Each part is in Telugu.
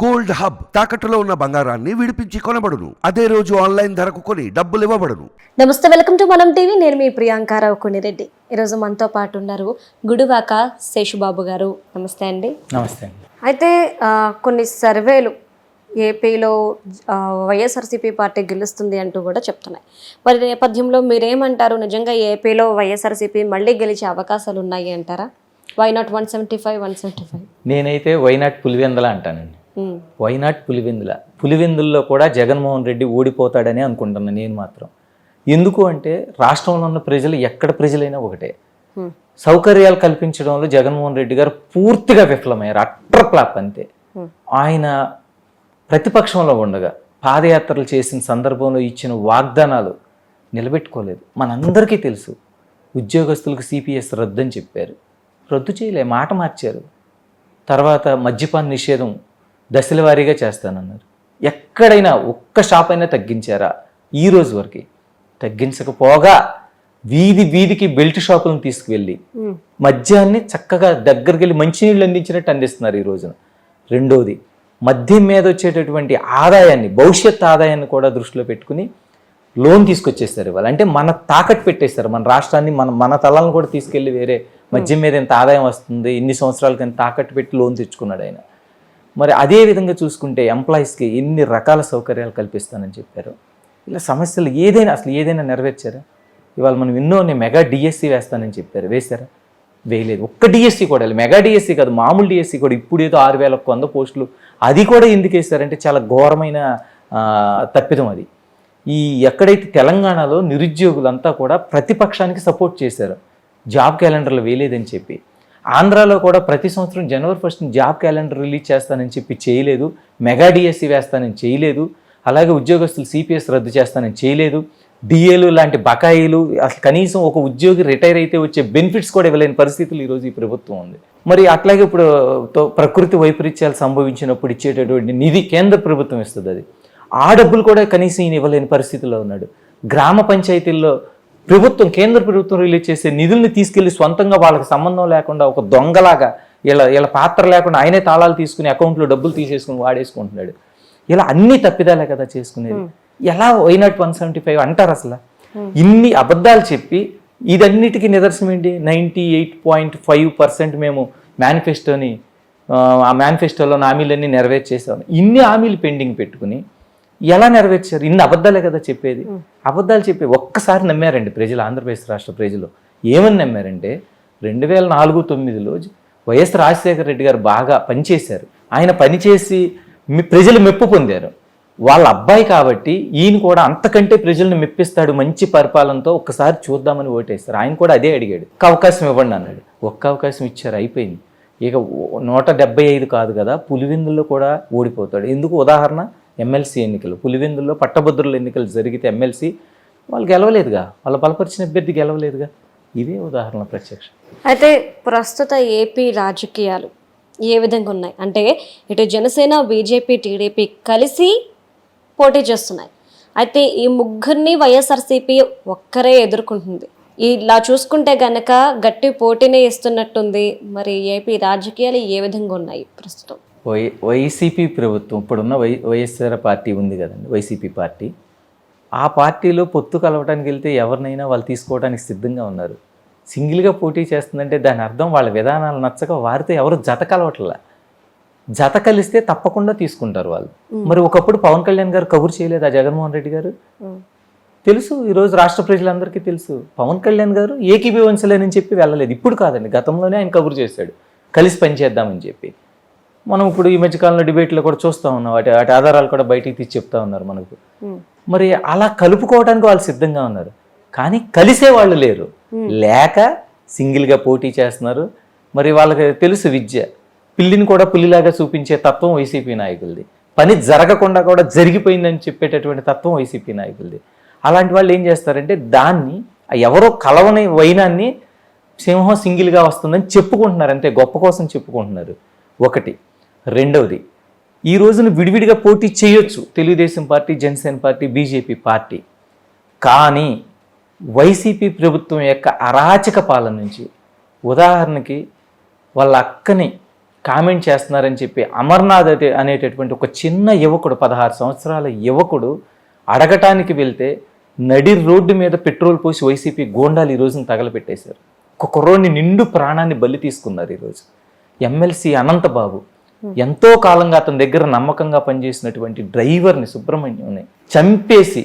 గోల్డ్ హబ్ తాకట్టులో ఉన్న బంగారాన్ని విడిపించి కొనబడును. అదే రోజు ఆన్లైన్ ధరకు కొని డబ్బులు ఇవ్వబడును. నమస్తే వెల్కమ్ టు మనం టీవీ. నేను మీ ప్రియాంకారావు కొనిరెడ్డి ఈరోజు మనతో పాటు ఉన్నారు గుడివాక శేషుబాబు గారు. నమస్తే అండి. నమస్తే అయితే కొన్ని సర్వేలు ఏపీలో వైఎస్ఆర్సీపీ పార్టీ గెలుస్తుంది అంటూ కూడా చెప్తున్నాయి. మరి నేపథ్యంలో మీరేమంటారు? నిజంగా ఏపీలో వైఎస్ఆర్సీపీ మళ్ళీ గెలిచే అవకాశాలు ఉన్నాయి అంటారా? Why not one seventy five one seventy five నేనైతే why not Pulivendula అంటానండి. Why not Pulivendula? పులివెందుల్లో కూడా జగన్మోహన్ రెడ్డి ఓడిపోతాడని అనుకుంటున్నాను నేను మాత్రం. ఎందుకు అంటే రాష్ట్రంలో ఉన్న ప్రజలు ఎక్కడ ప్రజలైనా ఒకటే. సౌకర్యాలు కల్పించడంలో జగన్మోహన్ రెడ్డి గారు పూర్తిగా విఫలమయ్యారు. అట్ర ప్లాప్ అంతే. ఆయన ప్రతిపక్షంలో ఉండగా పాదయాత్రలు చేసిన సందర్భంలో ఇచ్చిన వాగ్దానాలు నిలబెట్టుకోలేదు. మనందరికీ తెలుసు. ఉద్యోగస్తులకు సిపిఎస్ రద్దని చెప్పారు. రద్దు చేయలే మాట మార్చారు. తర్వాత మద్యపాన నిషేధం దశల వారీగా చేస్తానన్నారు. ఎక్కడైనా ఒక్క షాప్ అయినా తగ్గించారా? ఈ రోజు వరకు. తగ్గించకపోగా వీధి వీధికి బెల్ట్ షాపులను తీసుకువెళ్ళి మద్యాన్ని చక్కగా దగ్గరికి వెళ్ళి మంచినీళ్ళు అందించినట్టు అందిస్తున్నారు ఈ రోజున. రెండోది మద్యం మీద వచ్చేటటువంటి ఆదాయాన్ని భవిష్యత్ ఆదాయాన్ని కూడా దృష్టిలో పెట్టుకుని లోన్ తీసుకొచ్చేస్తారు ఇవాళ. అంటే మన తాకట్టు పెట్టేస్తారు. మన రాష్ట్రాన్ని మన మన తలాలను కూడా తీసుకెళ్ళి వేరే మద్యం మీద ఎంత ఆదాయం వస్తుంది ఇన్ని సంవత్సరాలకి ఎంత తాకట్టు పెట్టి లోన్ తెచ్చుకున్నాడు ఆయన. మరి అదే విధంగా చూసుకుంటే ఎంప్లాయీస్కి ఎన్ని రకాల సౌకర్యాలు కల్పిస్తానని చెప్పారు. ఇలా సమస్యలు ఏదైనా అసలు ఏదైనా నెరవేర్చారా? ఇవాళ మనం ఎన్నో నేను మెగా డిఎస్సి వేస్తానని చెప్పారు. వేశారా? వేయలేదు. ఒక్క డిఎస్సి కూడా మెగా డిఎస్సి కాదు మామూలు డిఎస్సి కూడా ఇప్పుడు ఏదో ఆరు వేల వంద పోస్టులు. అది కూడా ఎందుకు వేశారంటే చాలా ఘోరమైన తప్పిదం అది. ఈ ఎక్కడైతే తెలంగాణలో నిరుద్యోగులంతా కూడా ప్రతిపక్షానికి సపోర్ట్ చేశారు. జాబ్ క్యాలెండర్లు వేయలేదని చెప్పి. ఆంధ్రాలో కూడా ప్రతి సంవత్సరం జనవరి ఫస్ట్ జాబ్ క్యాలెండర్ రిలీజ్ చేస్తానని చెప్పి చేయలేదు. మెగా డిఎస్సి వేస్తానని చేయలేదు. అలాగే ఉద్యోగస్తులు సిపిఎస్ రద్దు చేస్తానని చేయలేదు. డిఏలు లాంటి బకాయిలు అసలు కనీసం ఒక ఉద్యోగి రిటైర్ అయితే వచ్చే బెనిఫిట్స్ కూడా ఇవ్వలేని పరిస్థితులు ఈరోజు ఈ ప్రభుత్వం ఉంది. మరి అట్లాగే ఇప్పుడు తో- ప్రకృతి వైపరీత్యాలు సంభవించినప్పుడు ఇచ్చేటటువంటి నిధి కేంద్ర ప్రభుత్వం ఇస్తుంది అది. ఆ డబ్బులు కూడా కనీసం ఈయన ఇవ్వలేని పరిస్థితిలో ఉన్నాడు. గ్రామ పంచాయతీల్లో ప్రభుత్వం కేంద్ర ప్రభుత్వం రిలీజ్ చేసే నిధుల్ని తీసుకెళ్ళి సొంతంగా వాళ్ళకి సంబంధం లేకుండా ఒక దొంగలాగా ఇలా ఇలా పాత్ర లేకుండా ఆయనే తాళాలు తీసుకుని అకౌంట్లో డబ్బులు తీసేసుకుని వాడేసుకుంటున్నాడు. ఇలా అన్ని తప్పిదాలే కదా చేసుకునేది. ఎలా వైనాట్ వన్ సెవెంటీ ఫైవ్ అంటారు అసలు? ఇన్ని అబద్ధాలు చెప్పి ఇదన్నిటికీ నిదర్శనం ఏంటి? Ninety eight point five percent మేము మేనిఫెస్టోని ఆ మేనిఫెస్టోలో హామీలన్నీ నెరవేర్చేసాం. ఇన్ని హామీలు పెండింగ్ పెట్టుకుని ఎలా నెరవేర్చారు? ఇన్ని అబద్ధాలే కదా చెప్పేది. అబద్ధాలు చెప్పి ఒక్కసారి నమ్మారండి ప్రజలు ఆంధ్రప్రదేశ్ రాష్ట్ర ప్రజలు. ఏమని నమ్మారంటే రెండు వేల నాలుగు తొమ్మిదిలో వైఎస్ రాజశేఖర రెడ్డి గారు బాగా పనిచేశారు. ఆయన పనిచేసి ప్రజలు మెప్పు పొందారు. వాళ్ళ అబ్బాయి కాబట్టి ఈయన కూడా అంతకంటే ప్రజల్ని మెప్పిస్తాడు మంచి పరిపాలనతో ఒక్కసారి చూద్దామని ఓటేస్తారు ఆయన కూడా అదే అడిగాడు. ఒక్క అవకాశం ఇవ్వండి అన్నాడు. ఒక్క అవకాశం ఇచ్చారు అయిపోయింది. ఇక ఓ- నూట డెబ్బై ఐదు కాదు కదా పులివిందుల్లో కూడా ఓడిపోతాడు. ఎందుకు? ఉదాహరణ ఎమ్మెల్సీ ఎన్నికలు పులివెందుల్లో పట్టభద్రుల ఎన్నికలు జరిగితే ఎమ్మెల్సీ వాళ్ళు గెలవలేదుగా వాళ్ళ బలపరిచిన అభ్యర్థి గెలవలేదుగా. ఇదే ఉదాహరణ ప్రత్యక్ష. అయితే ప్రస్తుత ఏపీ రాజకీయాలు ఏ విధంగా ఉన్నాయి? అంటే ఇటు జనసేన బీజేపీ టీడీపీ కలిసి పోటీ చేస్తున్నాయి. అయితే ఈ ముగ్గురిని వైఎస్ఆర్సీపీ ఒక్కరే ఎదుర్కొంటుంది. ఇలా చూసుకుంటే గనక గట్టి పోటీనే ఇస్తున్నట్టుంది. మరి ఏపీ రాజకీయాలు ఏ విధంగా ఉన్నాయి ప్రస్తుతం? వై వైసీపీ ప్రభుత్వం ఇప్పుడున్న వై వైఎస్ఆర్ పార్టీ ఉంది కదండి వైసీపీ పార్టీ. ఆ పార్టీలో పొత్తు కలవడానికి వెళ్తే ఎవరినైనా వాళ్ళు తీసుకోవడానికి సిద్ధంగా ఉన్నారు. సింగిల్గా పోటీ చేస్తుందంటే దాని అర్థం వాళ్ళ విధానాలు నచ్చక వారితో ఎవరు జత కలవట్లా. జత కలిస్తే తప్పకుండా తీసుకుంటారు వాళ్ళు. మరి ఒకప్పుడు పవన్ కళ్యాణ్ గారు కబురు చేయలేదా జగన్మోహన్ రెడ్డి గారు? తెలుసు ఈరోజు రాష్ట్ర ప్రజలందరికీ తెలుసు. పవన్ కళ్యాణ్ గారు ఏకీభవించలేనని చెప్పి వెళ్ళలేదు. ఇప్పుడు కాదండి గతంలోనే ఆయన కబురు చేశాడు. కలిసి పనిచేద్దామని చెప్పి. మనం ఇప్పుడు ఈ మధ్యకాలంలో డిబేట్లో కూడా చూస్తూ ఉన్నాం. వాటి వాటి ఆధారాలు కూడా బయటికి తీసి చెప్తా ఉన్నారు మనకు. మరి అలా కలుపుకోవడానికి వాళ్ళు సిద్ధంగా ఉన్నారు. కానీ కలిసే వాళ్ళు లేరు. లేక సింగిల్గా పోటీ చేస్తున్నారు. మరి వాళ్ళకి తెలుసు విద్య. పిల్లిని కూడా పులిలాగా చూపించే తత్వం వైసీపీ నాయకులది. పని జరగకుండా కూడా జరిగిపోయిందని చెప్పేటటువంటి తత్వం వైసీపీ నాయకులది. అలాంటి వాళ్ళు ఏం చేస్తారంటే దాన్ని ఎవరో కలవని వైనాన్ని సింహం సింగిల్గా వస్తుందని చెప్పుకుంటున్నారు. అంతే గొప్ప కోసం చెప్పుకుంటున్నారు. ఒకటి. రెండవది ఈ రోజున విడివిడిగా పోటీ చేయొచ్చు Telugudesam party Janasena party BJP party. కానీ వైసీపీ ప్రభుత్వం యొక్క అరాచక పాలన నుంచి ఉదాహరణకి వాళ్ళ అక్కని కామెంట్ చేస్తున్నారని చెప్పి అమర్నాథ్ అనేటటువంటి ఒక చిన్న యువకుడు పదహారు సంవత్సరాల యువకుడు అడగటానికి వెళ్తే నడి రోడ్డు మీద పెట్రోల్ పోసి వైసీపీ గోండాలు ఈ రోజున తగలపెట్టేశారు ఒక కుర్రోడిని నిండు ప్రాణాన్ని బలి తీసుకున్నారు ఈరోజు ఎమ్మెల్సీ అనంతబాబు ఎంతో కాలంగా అతని దగ్గర నమ్మకంగా పనిచేసినటువంటి డ్రైవర్ని సుబ్రహ్మణ్యంని చంపేసి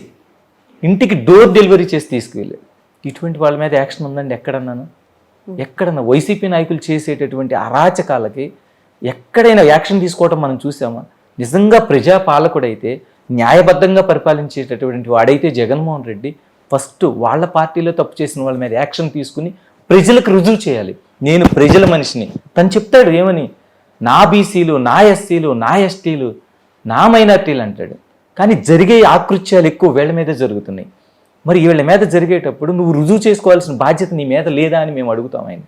ఇంటికి డోర్ డెలివరీ చేసి తీసుకువెళ్ళారు ఇటువంటి వాళ్ళ మీద యాక్షన్ ఉందండి ఎక్కడన్నాను? ఎక్కడన్నా వైసీపీ నాయకులు చేసేటటువంటి అరాచకాలకి ఎక్కడైనా యాక్షన్ తీసుకోవటం మనం చూసామా? నిజంగా ప్రజాపాలకుడైతే న్యాయబద్ధంగా పరిపాలించేటటువంటి వాడైతే జగన్మోహన్ రెడ్డి ఫస్ట్ వాళ్ళ పార్టీలో తప్పు చేసిన వాళ్ళ మీద యాక్షన్ తీసుకుని ప్రజలకు రుజువు చేయాలి. నేను ప్రజల మనిషిని. తను చెప్తాడు ఏమని? నా బీసీలు నా ఎస్సీలు నా ఎస్టీలు నా మైనార్టీలు అంటాడు. కానీ జరిగే ఆకృత్యాలు ఎక్కువ వీళ్ళ మీదే జరుగుతున్నాయి. మరి వీళ్ళ మీద జరిగేటప్పుడు నువ్వు రుజువు చేసుకోవాల్సిన బాధ్యత నీ మీద లేదా అని మేము అడుగుతాం ఆయన.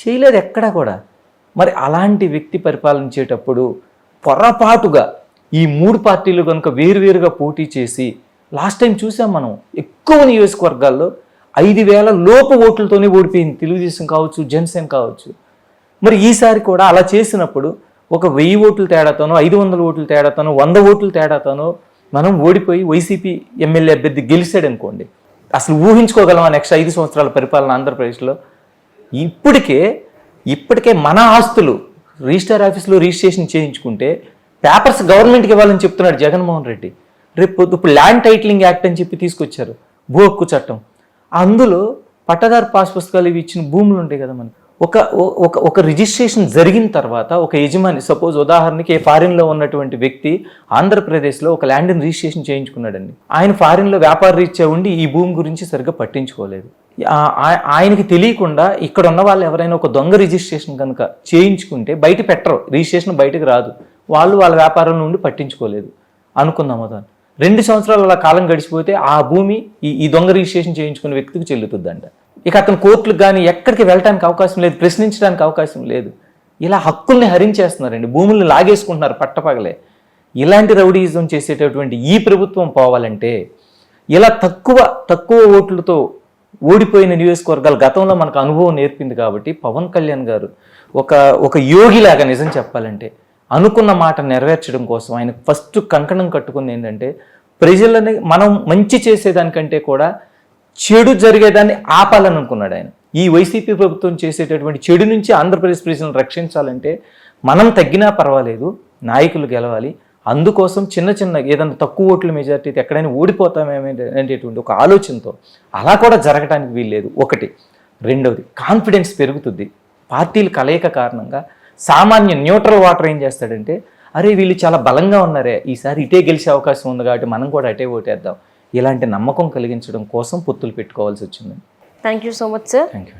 చేయలేదు ఎక్కడా కూడా. మరి అలాంటి వ్యక్తి పరిపాలించేటప్పుడు పొరపాటుగా ఈ మూడు పార్టీలు కనుక వేరువేరుగా పోటీ చేసి లాస్ట్ టైం చూసాం మనం ఎక్కువ నియోజకవర్గాల్లో ఐదు వేల లోపు ఓట్లతోనే ఓడిపోయింది తెలుగుదేశం కావచ్చు జనసేన కావచ్చు. మరి ఈసారి కూడా అలా చేసినప్పుడు ఒక వెయ్యి ఓట్ల తేడాతోనో ఐదు వందల ఓట్ల తేడాతోనో వంద ఓట్ల తేడాతోనో మనం ఓడిపోయి వైసీపీ ఎమ్మెల్యే అభ్యర్థి గెలిచాడు అనుకోండి అసలు ఊహించుకోగలమా నెక్స్ట్ ఐదు సంవత్సరాల పరిపాలన ఆంధ్రప్రదేశ్లో? ఇప్పటికే ఇప్పటికే మన ఆస్తులు రిజిస్టర్ ఆఫీస్లో రిజిస్ట్రేషన్ చేయించుకుంటే పేపర్స్ గవర్నమెంట్కి ఇవ్వాలని చెప్తున్నాడు జగన్మోహన్ రెడ్డి. రేపు ఇప్పుడు ల్యాండ్ టైటిలింగ్ యాక్ట్ అని చెప్పి తీసుకొచ్చారు భూ హక్కు చట్టం. అందులో పట్టదారు పాస్ పుస్తకాలు ఇవి ఇచ్చిన భూములు ఉంటాయి కదా మనకి. ఒక ఒ- ఒక ఒక రిజిస్ట్రేషన్ జరిగిన తర్వాత ఒక యజమాని సపోజ్ ఉదాహరణకి ఫారిన్లో ఉన్నటువంటి వ్యక్తి ఆంధ్రప్రదేశ్లో ఒక ల్యాండ్ని రిజిస్ట్రేషన్ చేయించుకున్నాడండి. ఆయన ఫారిన్లో వ్యాపార రీత్యా ఉండి ఈ భూమి గురించి సరిగ్గా పట్టించుకోలేదు. ఆయనకి తెలియకుండా ఇక్కడ ఉన్న వాళ్ళు ఎవరైనా ఒక దొంగ రిజిస్ట్రేషన్ కనుక చేయించుకుంటే బయట పెట్టరు రిజిస్ట్రేషన్ బయటకు రాదు. వాళ్ళు వాళ్ళ వ్యాపారం నుండి పట్టించుకోలేదు. అనుకుందాము దాన్ని రెండు సంవత్సరాలు అలా కాలం గడిచిపోతే ఆ భూమి ఈ ఈ దొంగ రిజిస్ట్రేషన్ చేయించుకున్న వ్యక్తికి చెల్లుతుందంట. ఇక అతను కోర్టులకు కానీ ఎక్కడికి వెళ్ళటానికి అవకాశం లేదు ప్రశ్నించడానికి అవకాశం లేదు. ఇలా హక్కుల్ని హరించేస్తున్నారండి. భూముల్ని లాగేసుకుంటున్నారు పట్టపగలే. ఇలాంటి రౌడీయిజం చేసేటటువంటి ఈ ప్రభుత్వం పోవాలంటే ఇలా తక్కువ తక్కువ ఓట్లతో ఓడిపోయిన నియోజకవర్గాలు గతంలో మనకు అనుభవం నేర్పింది కాబట్టి పవన్ కళ్యాణ్ గారు ఒక ఒక యోగిలాగా నిజం చెప్పాలంటే అనుకున్న మాట నెరవేర్చడం కోసం ఆయన ఫస్ట్ కంకణం కట్టుకుంది ఏంటంటే ప్రజలని మనం మంచి చేసేదానికంటే కూడా చెడు జరిగేదాన్ని ఆపాలని అనుకున్నాడు ఆయన. ఈ వైసీపీ ప్రభుత్వం చేసేటటువంటి చెడు నుంచి ఆంధ్రప్రదేశ్ ప్రజలను రక్షించాలంటే మనం తగ్గినా పర్వాలేదు నాయకులు గెలవాలి. అందుకోసం చిన్న చిన్న ఏదైనా తక్కువ ఓట్ల మెజార్టీ ఎక్కడైనా ఓడిపోతామేమే అనేటువంటి ఒక ఆలోచనతో అలా కూడా జరగడానికి వీల్లేదు. ఒకటి. రెండవది కాన్ఫిడెన్స్ పెరుగుతుంది. పార్టీల కలయిక కారణంగా సామాన్య న్యూట్రల్ వాటర్ ఏం చేస్తాడంటే అరే వీళ్ళు చాలా బలంగా ఉన్నారే. ఈసారి ఇటే గెలిచే అవకాశం ఉంది కాబట్టి మనం కూడా అటే ఓటేద్దాం. ఇలాంటి నమ్మకం కలిగించడం కోసం పొత్తులు పెట్టుకోవాల్సి వచ్చింది thank you so much sir thank you